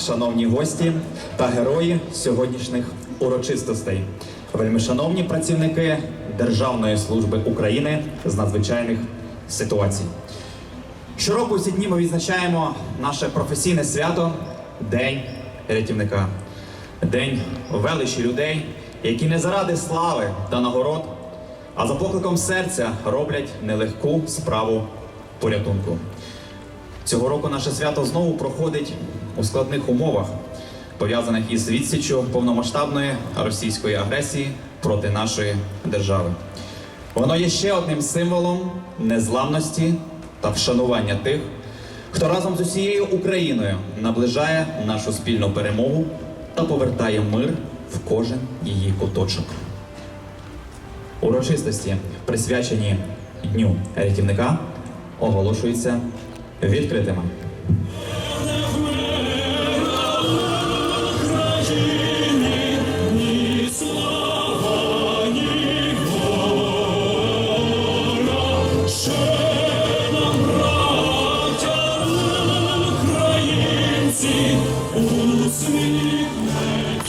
шановні гості та герої сьогоднішніх урочистостей, вельмишановні працівники Державної служби України з надзвичайних ситуацій. Щороку ці дні ми відзначаємо наше професійне свято День рятівника, день величі людей, які не заради слави та нагород, а за покликом серця роблять нелегку справу порятунку. Цього року наше свято знову проходить у складних умовах, пов'язаних із відсіччю повномасштабної російської агресії проти нашої держави. Воно є ще одним символом незламності та вшанування тих, хто разом з усією Україною наближає нашу спільну перемогу та повертає мир в кожен її куточок. Урочистості, присвячені Дню рятівника, оголошуються відкритими.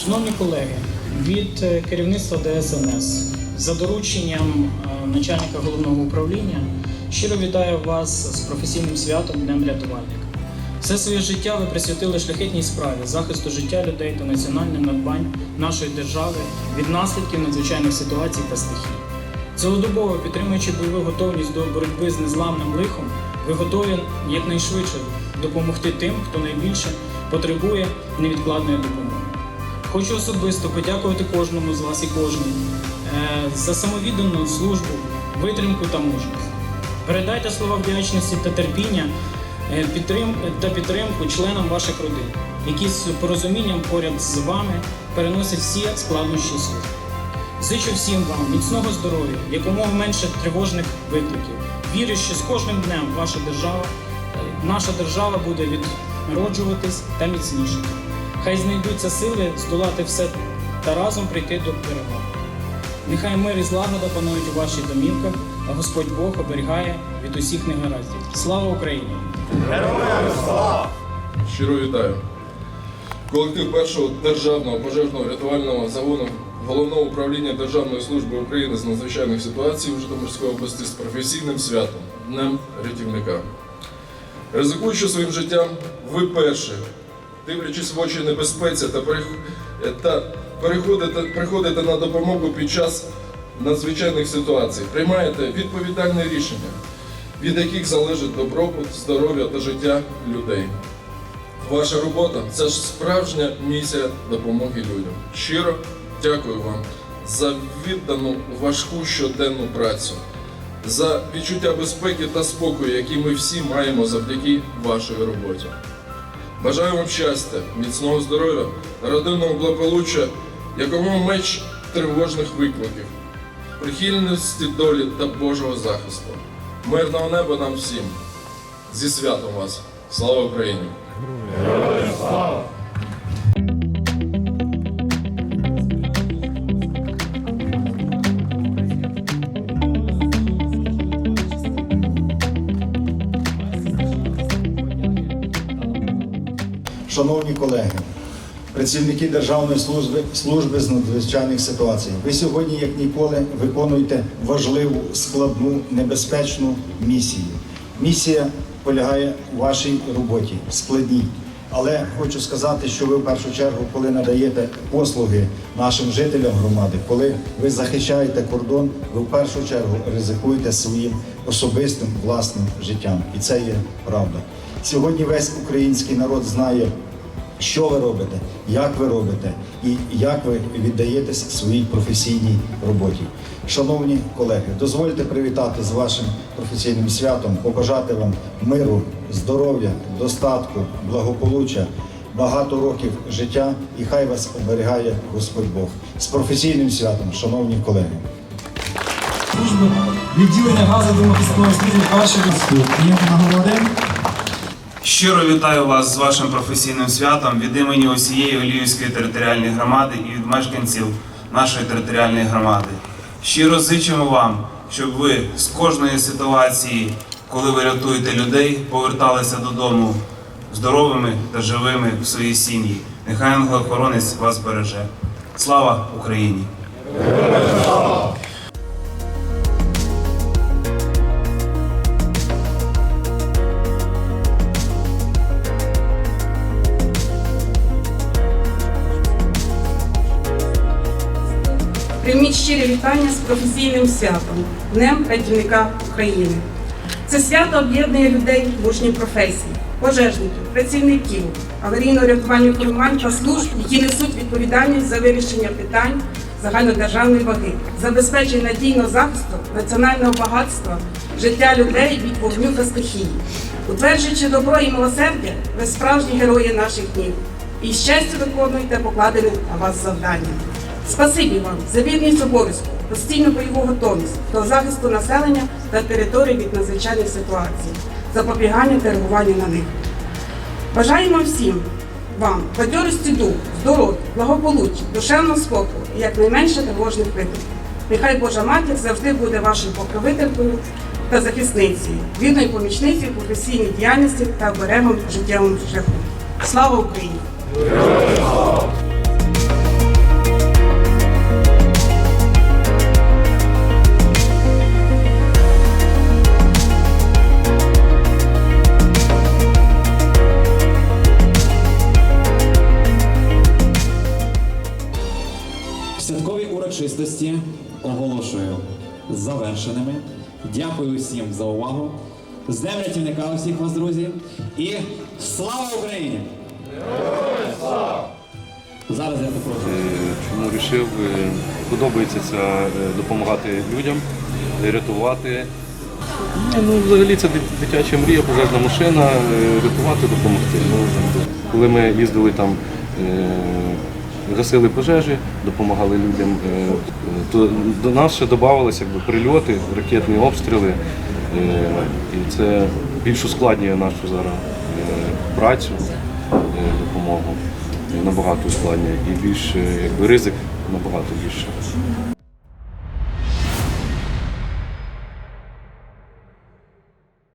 Шановні колеги, від е, керівництва ДСНС за дорученням е, начальника головного управління щиро вітаю вас з професійним святом Днем рятувальника. Все своє життя ви присвятили шляхетній справі захисту життя людей та національних надбань нашої держави від наслідків надзвичайних ситуацій та стихій. Цілодобово підтримуючи бойову готовність до боротьби з незламним лихом, ви готові якнайшвидше допомогти тим, хто найбільше потребує невідкладної допомоги. Хочу особисто подякувати кожному з вас і кожній е, за самовіддану службу, витримку та мужність. Передайте слова вдячності та терпіння е, та підтримку членам ваших родин, які з порозумінням поряд з вами переносять всі складнощі служби. Зичу всім вам міцного здоров'я, якомога менше тривожних викликів. Вірю, що з кожним днем ваша держава, е, наша держава буде відроджуватись та міцнішати. Хай знайдуться сили здолати все та разом прийти до перемоги. Нехай мир і злагода панують у ваших домівках, а Господь Бог оберігає від усіх негараздів. Слава Україні! Героям слава! Щиро вітаю. Колектив першого державного пожежного рятувального загону Головного управління Державної служби України з надзвичайних ситуацій у Житомирській області з професійним святом Днем рятівника. Ризикуючи своїм життям, ви перші, дивлячись в очі небезпеці та, перех- та переходите, приходите на допомогу під час надзвичайних ситуацій, приймаєте відповідальне рішення, від яких залежить добробут, здоров'я та життя людей. Ваша робота це ж справжня місія допомоги людям. Щиро дякую вам за віддану важку щоденну працю, за відчуття безпеки та спокою, які ми всі маємо завдяки вашій роботі. Бажаю вам щастя, міцного здоров'я, родинного благополуччя, якомога менш тривожних викликів, прихильності долі та Божого захисту. Мирного неба нам всім. Зі святом вас! Слава Україні! Шановні колеги, працівники Державної служби, служби з надзвичайних ситуацій, ви сьогодні, як ніколи, виконуєте важливу, складну, небезпечну місію. Місія полягає у вашій роботі, складній. Але хочу сказати, що ви в першу чергу, коли надаєте послуги нашим жителям громади, коли ви захищаєте кордон, ви в першу чергу ризикуєте своїм особистим власним життям. І це є правда. Сьогодні весь український народ знає, що ви робите, як ви робите і як ви віддаєтесь своїй професійній роботі. Шановні колеги, дозвольте привітати з вашим професійним святом, побажати вам миру, здоров'я, достатку, благополуччя, багато років життя і хай вас оберігає Господь Бог. З професійним святом, шановні колеги. служби відділення газодомохисної служби першої ступені нагороди. Щиро вітаю вас з вашим професійним святом від імені усієї Оліївської територіальної громади і від мешканців нашої територіальної громади. Щиро зичимо вам, щоб ви з кожної ситуації, коли ви рятуєте людей, поверталися додому здоровими та живими в своїй сім'ї. Нехай ангел-охоронець вас береже. Слава Україні! Щирі вітання з професійним святом Днем працівника України. Це свято об'єднує людей мужніх професій, пожежників, працівників, аварійно-рятувальних формувань та служб, які несуть відповідальність за вирішення питань загальнодержавної ваги, забезпечення надійного захисту національного багатства, життя людей від вогню та стихії. Утверджуючи добро і милосердя, ви справжні герої наших днів і щастя виконуєте покладене на вас завдання. Спасибі вам за вірність обов'язку, постійну бойову готовність до захисту населення та територій від надзвичайних ситуацій, запобігання та реагування на них. Бажаємо всім вам бадьорості дух, здоров'я, благополуччя, душевного спокою і якнайменше тривожних викликів. Нехай Божа матір завжди буде вашою покровителькою та захисницею, вірною помічницею професійній діяльності та оберегом життєвому шляху. Слава Україні! Урочистості оголошую завершеними. Дякую всім за увагу. З Днем рятівника усіх вас, друзі. І слава Україні! Зараз я попрошу. Е, Чому вирішив, подобається це е, допомагати людям, е, рятувати. Ну, взагалі це дитяча мрія, пожежна машина, е, рятувати, допомогти. Ну, коли ми їздили там, е, гасили пожежі, допомагали людям, е, то до нас ще додавалися якби, прильоти, ракетні обстріли. Е, І це більш ускладнює нашу зараз е, працю, допомогу. Набагато ускладнює і більш якби ризик набагато більше.